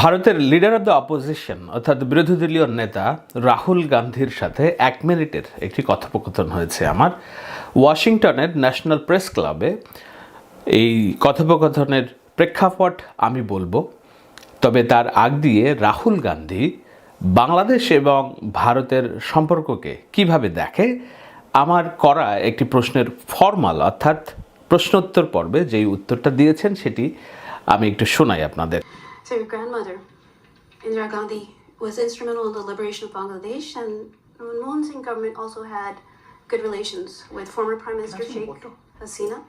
ভারতের leader of the opposition অর্থাৎ বিরোধী দলীয় নেতা রাহুল গান্ধীর সাথে এক মিনিটের একটি কথোপকথন হয়েছে আমার। ওয়াশিংটনের ন্যাশনাল প্রেস ক্লাবে এই কথোপকথনের প্রেক্ষাপট আমি বলব। তবে তার আগ দিয়ে রাহুল গান্ধী বাংলাদেশ এবং ভারতের সম্পর্ককে কীভাবে দেখে, আমার করা একটি প্রশ্নের ফর্মাল, অর্থাৎ প্রশ্নোত্তর পর্বে যেই উত্তরটা দিয়েছেন সেটি আমি একটু শোনাই আপনাদের। So your grandmother, Indira Gandhi, was instrumental in the liberation of Bangladesh, and Manmohan Singh government also had good relations with former Prime Minister Sheikh Hasina.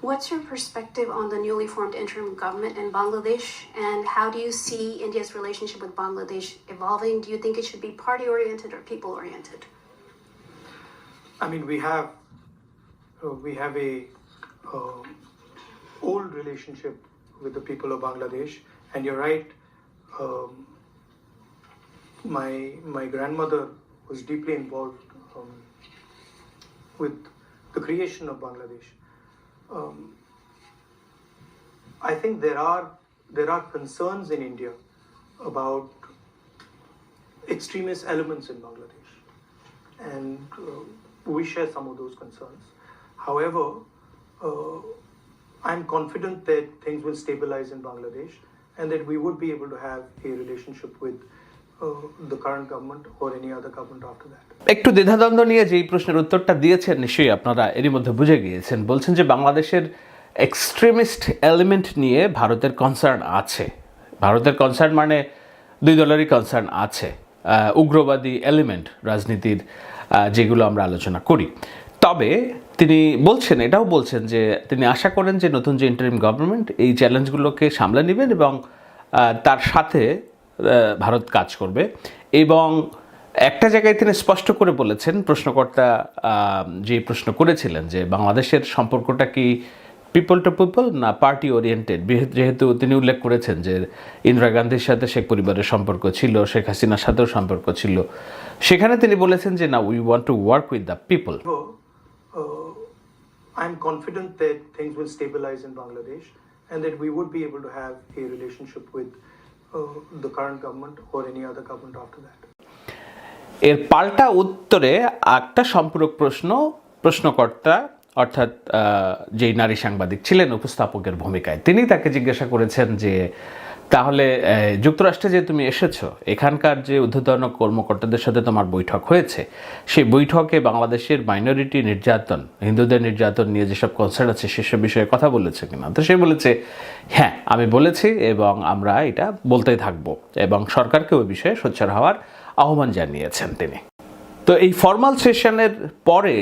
What's your perspective on the newly formed interim government in Bangladesh, and how do you see India's relationship with Bangladesh evolving? Do you think it should be party-oriented or people-oriented? I mean, we have uh, we have a uh, old relationship with the people of Bangladesh, and you're right. Um, my my grandmother was deeply involved um, with the creation of Bangladesh. Um, I think there are there are concerns in India about extremist elements in Bangladesh and uh, we share some of those concerns. However, uh, I'm confident that things will stabilize in Bangladesh and that we would be able to have a relationship with uh. একটু দ্বিধাদ্বন্দ্ব নিয়ে যেই প্রশ্নের উত্তরটা দিয়েছেন নিশ্চয়ই আপনারা এরই মধ্যে বুঝে গিয়েছেন বলছেন যে বাংলাদেশের এক্সট্রিমিস্ট এলিমেন্ট নিয়ে ভারতের কনসার্ন আছে ভারতের কনসার্ন মানে দুই দলেরই কনসার্ন আছে উগ্রবাদী এলিমেন্ট রাজনীতির যেগুলো আমরা আলোচনা করি তবে তিনি বলছেন, এটাও বলছেন যে তিনি আশা করেন যে নতুন যে ইন্টারিম গভর্নমেন্ট এই চ্যালেঞ্জগুলোকে সামলে নেবেন এবং তার সাথে ভারত কাজ করবে। এবং একটা জায়গায় তিনি স্পষ্ট করে বলেছেন, প্রশ্নকর্তা যে প্রশ্ন করেছিলেন যে বাংলাদেশের সম্পর্কটা কি পিপল টু পিপল না পার্টি ওরিয়েন্টেড যেহেতু তিনি উল্লেখ করেছেন যে ইন্দিরা গান্ধীর সাথে শেখ পরিবারের সম্পর্ক ছিল, শেখ হাসিনার সাথেও সম্পর্ক ছিল। সেখানে তিনি বলেছেন যে না we want to work with the people I'm confident that things will stabilize in Bangladesh and that we would be able to have a relationship with uh, the current government or any other government after that. এর পাল্টা উত্তরে একটা সম্পূরক প্রশ্ন প্রশ্নকর্তা অর্থাৎ যেই নারী সাংবাদিক ছিলেন উপস্থাপকের ভূমিকায় তিনি তাকে জিজ্ঞাসা করেছেন যে তাহলে যুক্তরাষ্ট্রে যে তুমি এসেছ, এখানকার যে ঊর্ধ্বতন কর্মকর্তাদের সাথে তোমার বৈঠক হয়েছে, সেই বৈঠকে বাংলাদেশের মাইনরিটি নির্যাতন, হিন্দুদের নির্যাতন নিয়ে যেসব কনসার্ন আছে, সেসব বিষয়ে কথা বলেছে কিনা? তো সে বলেছে হ্যাঁ আমি বলেছি এবং আমরা এটা বলতেই থাকব। এবং সরকারকে ওই বিষয়ে সোচ্চার হওয়ার আহ্বান জানিয়েছেন তিনি। তো এই ফর্মাল সেশনের পরে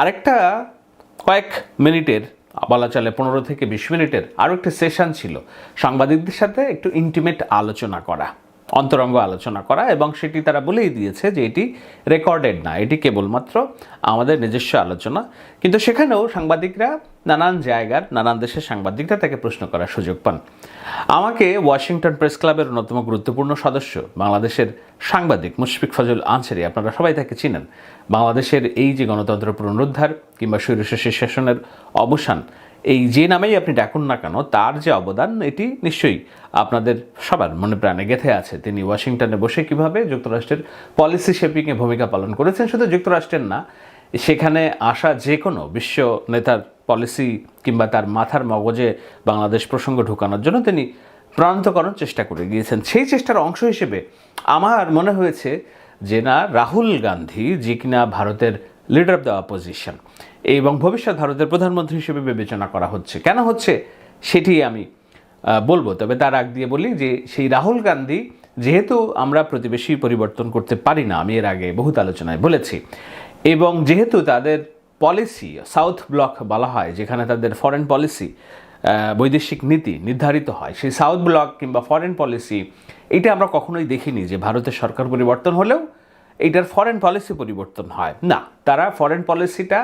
আরেকটা কয়েক মিনিটের বলা চলে পনেরো থেকে বিশ মিনিটের আরও একটা সেশন ছিল। সাংবাদিকদের সাথে একটু ইন্টিমেট আলোচনা করা, অন্তরঙ্গ আলোচনা করা এবং সেটি তারা বলেই দিয়েছে যে এটি রেকর্ডেড না, এটি কেবলমাত্র আমাদের নিজস্ব আলোচনা। কিন্তু সেখানেও সাংবাদিকরা নানান জায়গার, নানান দেশের সাংবাদিকরা তাকে প্রশ্ন করার সুযোগ পান। আমাকে ওয়াশিংটন প্রেস ক্লাবের অন্যতম গুরুত্বপূর্ণ সদস্য, বাংলাদেশের সাংবাদিক মুশফিক ফজল আনসারি, আপনারা সবাই তাকে চিনেন। বাংলাদেশের এই যে গণতন্ত্র পুনরুদ্ধার কিংবা স্বৈরশাসী শাসনের অবসান, এই যে নামেই আপনি ডাকুন না কেন, তার যে অবদান, এটি নিশ্চয়ই আপনাদের সবার মনে প্রাণে গেথে আছে। তিনি ওয়াশিংটনে বসে কীভাবে যুক্তরাষ্ট্রের পলিসি শেপিংয়ে ভূমিকা পালন করেছেন, শুধু যুক্তরাষ্ট্রের না, সেখানে আসা যে কোনো বিশ্ব নেতার পলিসি কিংবা তার মাথার মগজে বাংলাদেশ প্রসঙ্গ ঢুকানোর জন্য তিনি প্রাণান্ত করার চেষ্টা করে গিয়েছেন। সেই চেষ্টার অংশ হিসেবে আমার মনে হয়েছে যে না রাহুল গান্ধী যে কিনা ভারতের লিডার অফ দ্য অপোজিশন এবং ভবিষ্যৎ ভারতের প্রধানমন্ত্রী হিসেবে বিবেচনা করা হচ্ছে। কেন হচ্ছে? সেটি আমি বলব। তবে তার আগ দিয়ে বলি যে, সেই রাহুল গান্ধী, যেহেতু আমরা প্রতিবেশী পরিবর্তন করতে পারি না, আমি এর আগে বহুত আলোচনায় বলেছি, এবং যেহেতু তাদের পলিসি সাউথ ব্লক বলা হয়, যেখানে তাদের ফরেন পলিসি বৈদেশিক নীতি নির্ধারিত হয়। সেই সাউথ ব্লক কিংবা ফরেন পলিসি এটা আমরা কখনোই দেখিনি যে ভারতের সরকার পরিবর্তন হলেও এইটার ফরেন পলিসি পরিবর্তন হয়। না, তারা ফরেন পলিসিটা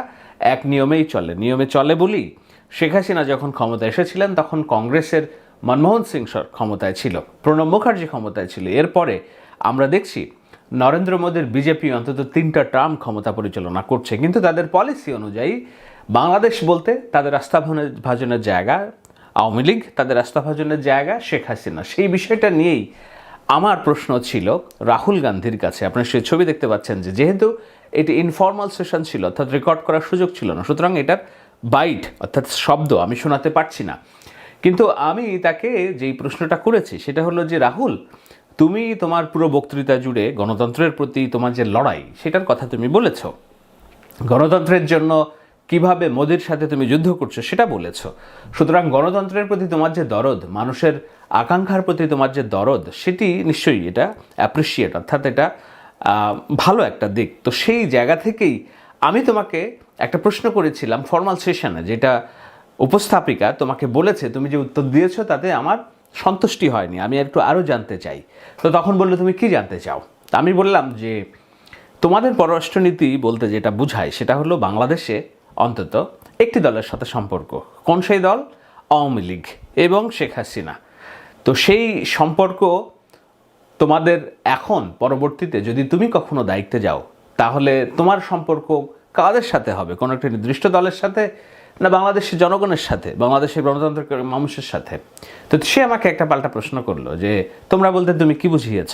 এক নিয়মেই চলে। নিয়মে চলে বলি শেখ হাসিনা যখন ক্ষমতায় এসেছিলেন, তখন কংগ্রেসের মনমোহন সিং ক্ষমতায় ছিল, প্রণব মুখার্জি ক্ষমতায় ছিল। এরপরে আমরা দেখছি নরেন্দ্র মোদীর বিজেপি অন্তত তিনটা টার্ম ক্ষমতা পরিচালনা করছে, কিন্তু তাদের পলিসি অনুযায়ী বাংলাদেশ বলতে তাদের রাস্তা ভাজনের জায়গা, আওয়ামী লীগ তাদের রাস্তা ভাজনের জায়গা, শেখ হাসিনা। সেই বিষয়টা নিয়েই আমার প্রশ্ন ছিল রাহুল গান্ধীর কাছে। আপনার সেই ছবি দেখতে পাচ্ছেন যে যেহেতু এটি ইনফর্মাল সেশন ছিল, অর্থাৎ রেকর্ড করার সুযোগ ছিল না, সুতরাং এটার বাইট অর্থাৎ শব্দ আমি শোনাতে পারছি না। কিন্তু আমি তাকে যেই প্রশ্নটা করেছি, সেটা হলো যে, রাহুল, তুমি তোমার পুরো বক্তৃতা জুড়ে গণতন্ত্রের প্রতি তোমার যে লড়াই, সেটার কথা তুমি বলেছ। গণতন্ত্রের জন্য কীভাবে মোদির সাথে তুমি যুদ্ধ করছ সেটা বলেছ। সুতরাং গণতন্ত্রের প্রতি তোমার যে দরদ, মানুষের আকাঙ্ক্ষার প্রতি তোমার যে দরদ, সেটি নিশ্চয়ই এটা অ্যাপ্রিসিয়েট অর্থাৎ এটা ভালো একটা দিক। তো সেই জায়গা থেকেই আমি তোমাকে একটা প্রশ্ন করেছিলাম ফর্মাল সেশনে যেটা উপস্থাপিকা তোমাকে বলেছে, তুমি যে উত্তর দিয়েছ তাতে আমার সন্তুষ্টি হয়নি, আমি একটু আরও জানতে চাই। তো তখন বলল, তুমি কি জানতে চাও? তা আমি বললাম যে, তোমাদের পররাষ্ট্রনীতি বলতে যেটা বুঝায় সেটা হলো বাংলাদেশে অন্তত একটি দলের সাথে সম্পর্ক। কোন সেই দল? আওয়ামী লীগ এবং শেখ হাসিনা। তো সেই সম্পর্ক তোমাদের এখন, পরবর্তীতে যদি তুমি কখনো দায়িত্বে যাও, তাহলে তোমার সম্পর্ক কাদের সাথে হবে? কোনো একটি নির্দিষ্ট দলের সাথে না, বাংলাদেশের জনগণের সাথে, বাংলাদেশের গণতন্ত্রের মানুষের সাথে। তো সে আমাকে একটা পাল্টা প্রশ্ন করল যে, তোমরা বলতে তুমি কি বুঝিয়েছ?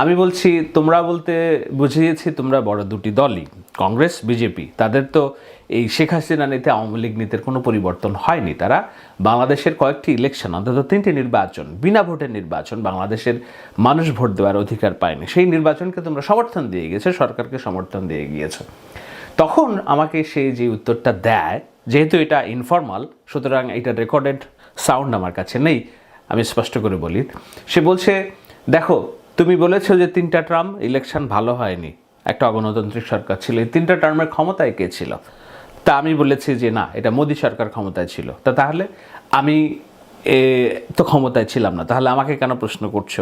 আমি বলছি, তোমরা বলতে বুঝিয়েছি তোমরা বড় দুটি দলই, কংগ্রেস, বিজেপি। তাদের তো এই শেখ হাসিনা নীতি আওয়ামী লীগ নীতির কোনো পরিবর্তন হয়নি। তারা বাংলাদেশের কয়েকটি ইলেকশন অন্তত তিনটি নির্বাচন, বিনা ভোটের নির্বাচন বাংলাদেশের মানুষ ভোট দেওয়ার অধিকার পায়নি। সেই নির্বাচনকে তোমরা সমর্থন দিয়ে গিয়েছো, সরকারকে সমর্থন দিয়ে গিয়েছো। তখন আমাকে সে যে উত্তরটা দেয় যেহেতু এটা ইনফর্মাল সুতরাং এটা রেকর্ডেড সাউন্ড আমার কাছে নেই আমি স্পষ্ট করে বলি। সে বলছে দেখো তুমি বলেছ যে তিনটা টার্ম ইলেকশন ভালো হয়নি। একটা অগণতান্ত্রিক সরকার ছিল। এই তিনটা টার্মের ক্ষমতায় কে ছিল? তা আমি বলেছি যে না এটা মোদী সরকার ক্ষমতায় ছিল। তা তাহলে আমি এ, তো ক্ষমতায় ছিলাম না। তাহলে আমাকে কেন প্রশ্ন করছ?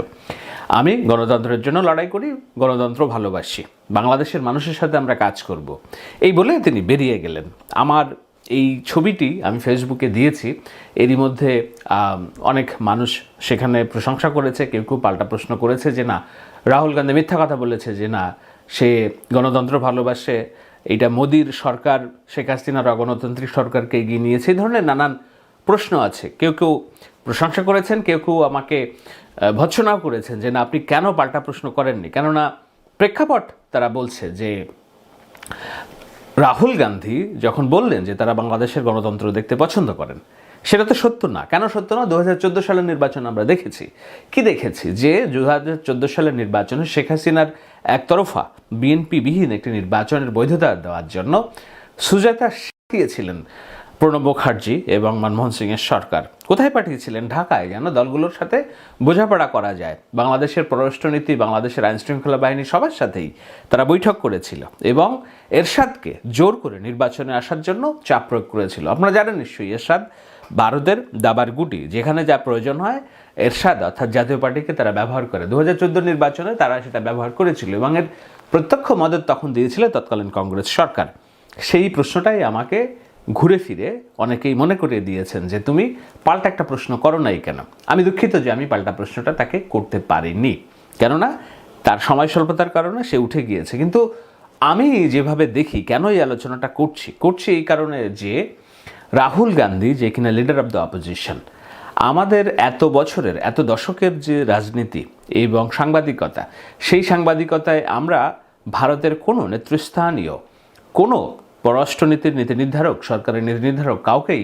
আমি গণতন্ত্রের জন্য লড়াই করি গণতন্ত্র ভালোবাসি। বাংলাদেশের মানুষের সাথে আমরা কাজ করব। এই বলে তিনি বেরিয়ে গেলেন। আমার এই ছবিটি আমি ফেসবুকে দিয়েছি। এরই মধ্যে অনেক মানুষ সেখানে প্রশংসা করেছে, কেউ কেউ পাল্টা প্রশ্ন করেছে যে, না, রাহুল গান্ধী মিথ্যা কথা বলেছে যে, না, সে গণতন্ত্র ভালোবাসে, এইটা মোদির সরকার, শেখ হাসিনার গণতান্ত্রিক সরকারকে এগিয়ে নিয়েছে। এই ধরনের নানান প্রশ্ন আছে। কেউ কেউ প্রশংসা করেছেন, কেউ কেউ আমাকে ভৎসনাও করেছেন যে, না, আপনি কেন পাল্টা প্রশ্ন করেননি? কেননা প্রেক্ষাপট তারা বলছে যে রাহুল গান্ধী যখন বললেন যে তারা বাংলাদেশের গণতন্ত্র দেখতে পছন্দ করেন, সেটা তো সত্য না। কেন সত্য না? দু হাজার চোদ্দ সালের নির্বাচন আমরা দেখেছি। কি দেখেছি? যে দু হাজার চোদ্দ সালের নির্বাচনে শেখ হাসিনার একতরফা বিএনপি বিহীন একটি নির্বাচনের বৈধতা দেওয়ার জন্য সুজাতা দিয়েছিলেন প্রণব মুখার্জি এবং মনমোহন সিংয়ের সরকার। কোথায় পাঠিয়েছিলেন? ঢাকায়। যেন দলগুলোর সাথে বোঝাপড়া করা যায়। বাংলাদেশের পররাষ্ট্রনীতি বাংলাদেশের আইন শৃঙ্খলা বাহিনী সবার সাথেই তারা বৈঠক করেছিল এবং এরশাদকে জোর করে নির্বাচনে আসার জন্য চাপ প্রয়োগ করেছিল। আপনারা জানেন নিশ্চয়ই এরশাদ ভারতের দাবার গুটি। যেখানে যা প্রয়োজন হয়, এরশাদ অর্থাৎ জাতীয় পার্টিকে তারা ব্যবহার করে। দু হাজার চোদ্দ নির্বাচনে তারা সেটা ব্যবহার করেছিল এবং এর প্রত্যক্ষ মদত তখন দিয়েছিল তৎকালীন কংগ্রেস সরকার। সেই প্রশ্নটাই আমাকে ঘুরে ফিরে অনেকেই মনে করিয়ে দিয়েছেন যে তুমি পাল্টা একটা প্রশ্ন করো নাই কেন? আমি দুঃখিত যে আমি পাল্টা প্রশ্নটা তাকে করতে পারিনি। কেননা তার সময় স্বল্পতার কারণে সে উঠে গিয়েছে। কিন্তু আমি যেভাবে দেখি, কেন এই আলোচনাটা করছি? করছি এই কারণে যে রাহুল গান্ধী যে কিনা লিডার অফ দ্য অপোজিশন আমাদের এত বছরের, এত দশকের যে রাজনীতি এবং সাংবাদিকতা, সেই সাংবাদিকতায় আমরা ভারতের কোনো নেতৃস্থানীয়, কোনো পররাষ্ট্রনীতির নীতি নির্ধারক, সরকারের নীতি নির্ধারক, কাউকেই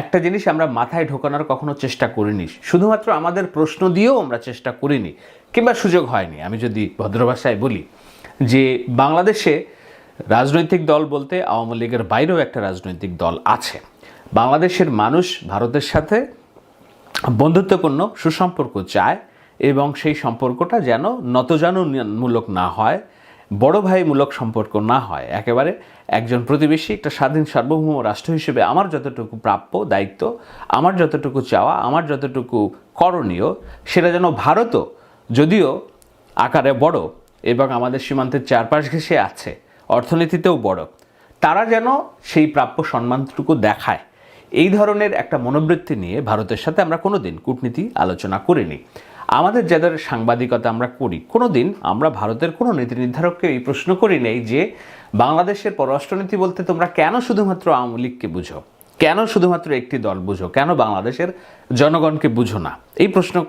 একটা জিনিস আমরা মাথায় ঢোকানোর কখনো চেষ্টা করিনি। শুধুমাত্র আমাদের প্রশ্ন দিয়েও আমরা চেষ্টা করিনি, কিংবা সুযোগ হয়নি। আমি যদি ভদ্র ভাষায় বলি যে বাংলাদেশে রাজনৈতিক দল বলতে আওয়ামী লীগের বাইরেও একটা রাজনৈতিক দল আছে। বাংলাদেশের মানুষ ভারতের সাথে বন্ধুত্বপূর্ণ, সুসম্পর্ক চায় এবং সেই সম্পর্কটা যেন নতজানুমূলক না হয় বড় ভাইমূলক সম্পর্ক না হয়। একেবারে একজন প্রতিবেশী, একটা স্বাধীন সার্বভৌম রাষ্ট্র হিসেবে আমার যতটুকু প্রাপ্য দায়িত্ব, আমার যতটুকু চাওয়া, আমার যতটুকু করণীয়, সেটা যেন ভারতও যদিও আকারে বড় এবং আমাদের সীমান্তের চারপাশ ঘেঁষে আছে, অর্থনীতিতেও বড়, তারা যেন সেই প্রাপ্য সম্মানটুকু দেখায়। এই ধরনের একটা মনোবৃত্তি নিয়ে ভারতের সাথে আমরা কোনোদিন কূটনীতি আলোচনা করিনি। আমাদের যাদের সাংবাদিকতা আমরা করি, কোনোদিন আমরা ভারতের কোনো নীতি নির্ধারককে এই প্রশ্ন করি নেই যে বাংলাদেশের পররাষ্ট্রনীতি বলতে তোমরা কেন শুধুমাত্র আওয়ামী লীগকে বুঝো? কেন শুধুমাত্র একটি দল বুঝো? কেন বাংলাদেশের জনগণকে বুঝো না? এই প্রশ্ন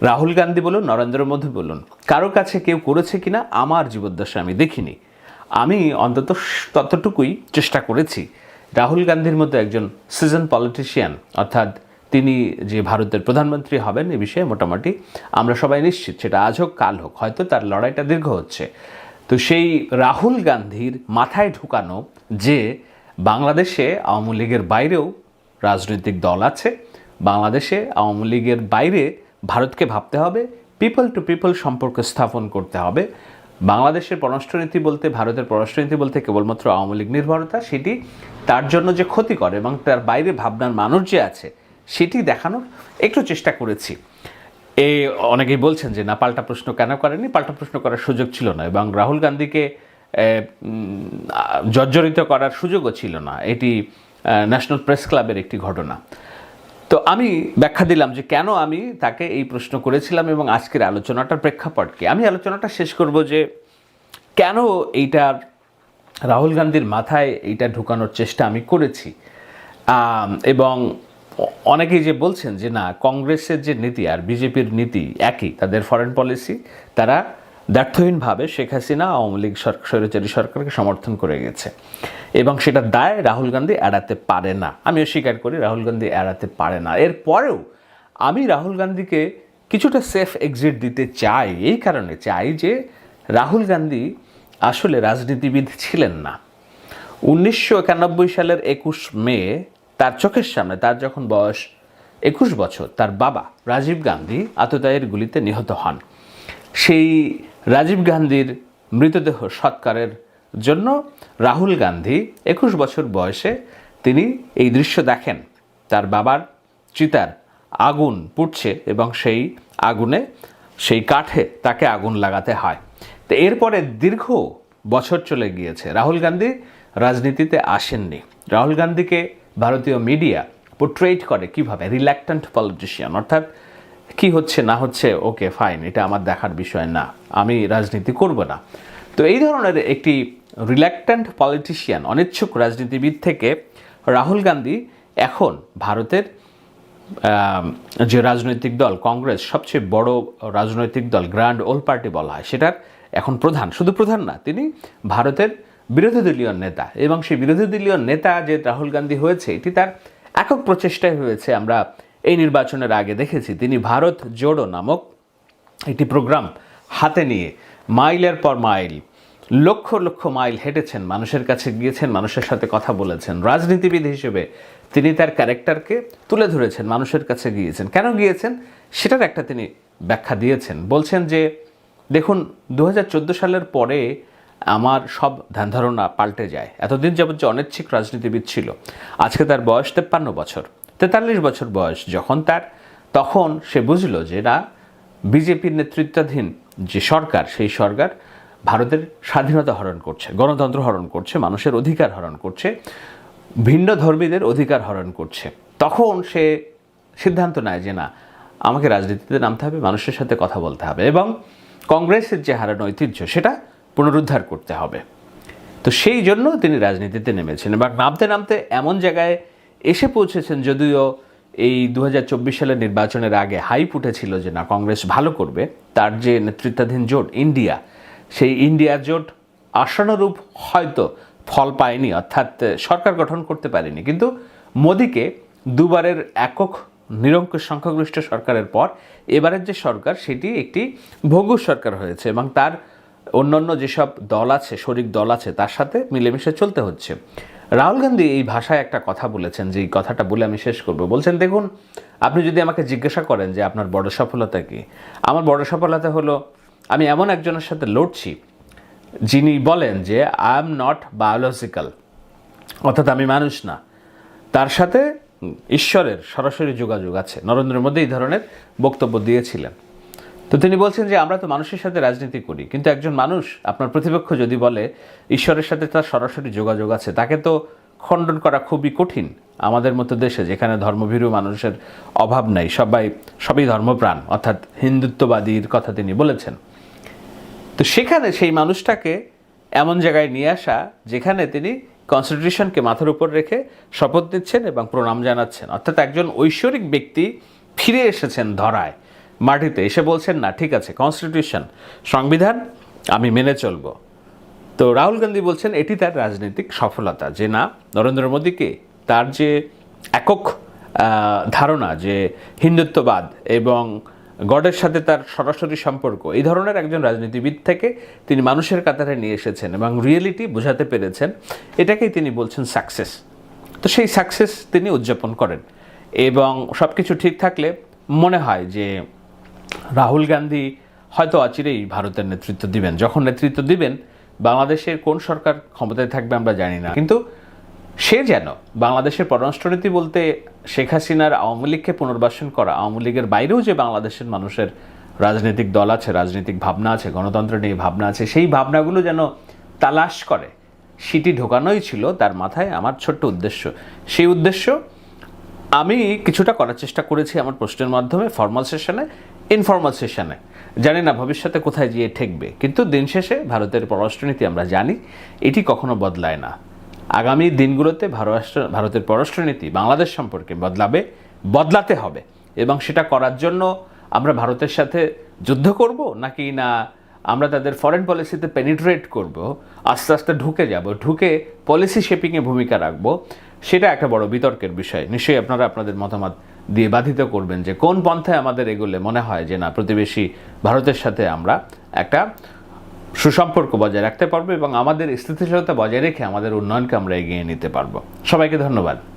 রাহুল গান্ধী বলুন, নরেন্দ্র মোদী বলুন, কারও কাছে কেউ করেছে কিনা আমার জীবদ্দশা আমি দেখিনি। আমি অন্তত ততটুকুই চেষ্টা করেছি। রাহুল গান্ধীর মতো একজন সিজন পলিটিশিয়ান অর্থাৎ তিনি যে ভারতের প্রধানমন্ত্রী হবেন এ বিষয়ে মোটামুটি আমরা সবাই নিশ্চিত, সেটা আজ হোক, কাল হোক, হয়তো তার লড়াইটা দীর্ঘ হচ্ছে। তো সেই রাহুল গান্ধীর মাথায় ঢুকানো যে বাংলাদেশে আওয়ামী লীগের বাইরেও রাজনৈতিক দল আছে, বাংলাদেশে আওয়ামী লীগের বাইরে ভারতকে ভাবতে হবে পিপল টু পিপল সম্পর্ক স্থাপন করতে হবে। বাংলাদেশের পররাষ্ট্রনীতি বলতে, ভারতের পররাষ্ট্রনীতি বলতে কেবলমাত্র আওয়ামী লীগ নির্ভরতা, সেটি তার জন্য যে ক্ষতিকর এবং তার বাইরে ভাবনার মানুষ যে আছে সেটি দেখানোর একটু চেষ্টা করেছি। এ, অনেকেই বলছেন যে না, পাল্টা প্রশ্ন কেন করেনি পাল্টা প্রশ্ন করার সুযোগ ছিল না এবং রাহুল গান্ধীকে জর্জরিত করার সুযোগও ছিল না। এটি ন্যাশনাল প্রেস ক্লাবের একটি ঘটনা। তো আমি ব্যাখ্যা দিলাম যে কেন আমি তাকে এই প্রশ্ন করেছিলাম এবং আজকের আলোচনাটার প্রেক্ষাপটকে আমি আলোচনাটা শেষ করব যে কেন এইটার, রাহুল গান্ধীর মাথায় এইটা ঢুকানোর চেষ্টা আমি করেছি। এবং অনেকেই যে বলছেন যে না, কংগ্রেসের যে নীতি আর বিজেপির নীতি একই, তাদের ফরেন পলিসি তারা ব্যর্থহীনভাবে শেখ হাসিনা আওয়ামী লীগ সর- স্বৈরাচারী সরকারকে সমর্থন করে গেছে। এবং সেটা দায় রাহুল গান্ধী এড়াতে পারে না। আমিও স্বীকার করি রাহুল গান্ধী এড়াতে পারে না। এরপরেও আমি রাহুল গান্ধীকে কিছুটা সেফ এক্সিট দিতে চাই, এই কারণে চাই যে রাহুল গান্ধী আসলে রাজনীতিবিদ ছিলেন না। উনিশশো একানব্বই সালের একুশ মে তার চোখের সামনে তার যখন বয়স একুশ বছর, তার বাবা রাজীব গান্ধী আততায়ীর গুলিতে নিহত হন। সেই রাজীব গান্ধীর মৃতদেহ সৎকারের জন্য রাহুল গান্ধী একুশ বছর বয়সে তিনি এই দৃশ্য দেখেন। তার বাবার চিতার আগুন পুড়ছে এবং সেই আগুনে, সেই কাঠে তাকে আগুন লাগাতে হয়। তো এরপরে দীর্ঘ বছর চলে গিয়েছে। রাহুল গান্ধী রাজনীতিতে আসেননি। রাহুল গান্ধীকে ভারতীয় মিডিয়া পোর্ট্রেট করে কীভাবে? রিল্যাক্ট্যান্ট পলিটিশিয়ান অর্থাৎ কি হচ্ছে, না হচ্ছে ওকে ফাইন এটা আমার দেখার বিষয় না, আমি রাজনীতি করব না। তো এই ধরনের একটি রিল্যাক্ট্যান্ট পলিটিশিয়ান অনিচ্ছুক রাজনীতিবিদ থেকে রাহুল গান্ধী এখন ভারতের যে রাজনৈতিক দল, কংগ্রেস, সবচেয়ে বড় রাজনৈতিক দল গ্র্যান্ড ওল পার্টি বলা হয়, সেটার এখন প্রধান। শুধু প্রধান না, তিনি ভারতের বিরোধী দলীয় নেতা এবং সেই বিরোধী দলীয় নেতা যে রাহুল গান্ধী হয়েছে, এটি তার একক প্রচেষ্টায় হয়েছে। আমরা এই নির্বাচনের আগে দেখেছি, তিনি ভারত জোড়ো নামক একটি প্রোগ্রাম হাতে নিয়ে মাইলের পর মাইল, লক্ষ লক্ষ মাইল হেঁটেছেন, মানুষের কাছে গিয়েছেন, মানুষের সাথে কথা বলেছেন। রাজনীতিবিদ হিসেবে তিনি তার ক্যারেক্টারকে তুলে ধরেছেন, মানুষের কাছে গিয়েছেন। কেন গিয়েছেন? সেটার একটা তিনি ব্যাখ্যা দিয়েছেন। বলছেন যে, দেখুন দু হাজার চোদ্দ সালের পরে আমার সব ধ্যান ধারণা পাল্টে যায়। এতদিন যাবত যে অনিচ্ছিক রাজনীতিবিদ ছিল, আজকে তার বয়স তেপ্পান্ন বছর। তেতাল্লিশ বছর বয়স যখন তার, তখন সে বুঝলো যে না, বিজেপির নেতৃত্বাধীন যে সরকার, সেই সরকার ভারতের স্বাধীনতা হরণ করছে, গণতন্ত্র হরণ করছে, মানুষের অধিকার হরণ করছে, ভিন্ন ধর্মীদের অধিকার হরণ করছে। তখন সে সিদ্ধান্ত নেয় যে না, আমাকে রাজনীতিতে নামতে হবে, মানুষের সাথে কথা বলতে হবে এবং কংগ্রেসের যে হারানো ঐতিহ্য, সেটা পুনরুদ্ধার করতে হবে। তো সেই জন্য তিনি রাজনীতিতে নেমেছেন। এবং নামতে নামতে এমন জায়গায় এসে পৌঁছেছেন যদিও এই দু হাজার চব্বিশ সালের নির্বাচনের আগে হাইপ উঠেছিল যে না, কংগ্রেস ভালো করবে। তার যে নেতৃত্বাধীন জোট, ইন্ডিয়া, সেই ইন্ডিয়া জোট আশানুরূপ হয়তো ফল পায়নি, অর্থাৎ সরকার গঠন করতে পারেনি। কিন্তু মোদিকে দুবারের একক নিরঙ্কুশ সংখ্যাগরিষ্ঠ সরকারের পর এবারের যে সরকার, সেটি একটি ভঙ্গুর সরকার হয়েছে এবং তার অন্যান্য যেসব দল আছে, শরিক দল আছে, তার সাথে মিলেমিশে চলতে হচ্ছে। রাহুল গান্ধী এই ভাষায় একটা কথা বলেছেন, যে এই কথাটা বলে আমি শেষ করব। বলছেন, দেখুন, আপনি যদি আমাকে জিজ্ঞাসা করেন যে আপনার বড় সফলতা কি? আমার বড় সফলতা হলো, আমি এমন একজনের সাথে লড়ছি, যিনি বলেন যে আই এম নট বায়োলজিক্যাল অর্থাৎ আমি মানুষ না। তার সাথে ঈশ্বরের সরাসরি যোগাযোগ আছে। নরেন্দ্র মোদী এই ধরনের বক্তব্য দিয়েছিলেন। তো তিনি বলছেন যে আমরা তো মানুষের সাথে রাজনীতি করি, কিন্তু একজন মানুষ আপনার প্রতিপক্ষ যদি বলে, ঈশ্বরের সাথে তার সরাসরি যোগাযোগ আছে, তাকে তো খণ্ডন করা খুবই কঠিন আমাদের মতো দেশে, যেখানে ধর্মভীরু মানুষের অভাব নাই, সবাই, সবই ধর্মপ্রাণ, অর্থাৎ হিন্দুত্ববাদীর কথা তিনি বলেছেন। তো সেখানে সেই মানুষটাকে এমন জায়গায় নিয়ে আসা, যেখানে তিনি কনস্টিটিউশনকে মাথার উপর রেখে শপথ নিচ্ছেন এবং প্রণাম জানাচ্ছেন। অর্থাৎ একজন ঐশ্বরিক ব্যক্তি ফিরে এসেছেন ধরায়। মাটিতে এসে বলছেন, না, ঠিক আছে কনস্টিটিউশন সংবিধান, আমি মেনে চলব। তো রাহুল গান্ধী বলছেন, এটি তার রাজনৈতিক সফলতা। যে না, নরেন্দ্র মোদীকে তার যে একক ধারণা যে হিন্দুত্ববাদ এবং গডের সাথে তার সরাসরি সম্পর্ক, এই ধরনের একজন রাজনীতিবিদ থেকে তিনি মানুষের কাতারে নিয়ে এসেছেন এবং রিয়েলিটি বোঝাতে পেরেছেন, এটাকেই তিনি বলছেন সাকসেস তো সেই সাকসেস তিনি উদযাপন করেন এবং সব কিছু ঠিক থাকলে মনে হয় যে রাহুল গান্ধী হয়তো অচিরেই ভারতের নেতৃত্ব দিবেন। যখন নেতৃত্ব দিবেন, বাংলাদেশের কোন সরকার ক্ষমতায় থাকবে আমরা জানি না। কিন্তু সে যেন বাংলাদেশের পররাষ্ট্রনীতি বলতে শেখ হাসিনার আওয়ামী লীগকে পুনর্বাসন করা, আওয়ামী লীগের বাইরেও যে বাংলাদেশের মানুষের রাজনৈতিক দল আছে, রাজনৈতিক ভাবনা আছে, গণতন্ত্র নিয়ে ভাবনা আছে, সেই ভাবনাগুলো যেন তালাশ করে, সেটি ঢোকানোই ছিল তার মাথায় আমার ছোট্ট উদ্দেশ্য। সেই উদ্দেশ্য আমি কিছুটা করার চেষ্টা করেছি আমার প্রশ্নের মাধ্যমে ফর্মাল সেশনে ইনফর্মাল সেশনে জানি না ভবিষ্যতে কোথায় গিয়ে ঠেকবে, কিন্তু দিন শেষে ভারতের পররাষ্ট্রনীতি আমরা জানি, এটি কখনো বদলায় না। আগামী দিনগুলোতে ভারতরাষ্ট্র ভারতের পররাষ্ট্রনীতি বাংলাদেশ সম্পর্কে বদলাবে, বদলাতে হবে। এবং সেটা করার জন্য আমরা ভারতের সাথে যুদ্ধ করব, নাকি না আমরা তাদের ফরেন পলিসিতে পেনিট্রেট করব, আস্তে আস্তে ঢুকে যাব, ঢুকে পলিসি শেপিংয়ে ভূমিকা রাখব, সেটা একটা বড় বিতর্কের বিষয়। নিশ্চয়ই আপনারা আপনাদের মতামত দিয়ে বাধিত করবেন যে কোন পন্থায় আমাদের এগোলে মনে হয় যে না, প্রতিবেশী ভারতের সাথে আমরা একটা সুসম্পর্ক বজায় রাখতে পারব এবং আমাদের স্থিতিশীলতা বজায় রেখে আমাদের উন্নয়নকে আমরা এগিয়ে নিতে পারব। সবাইকে ধন্যবাদ।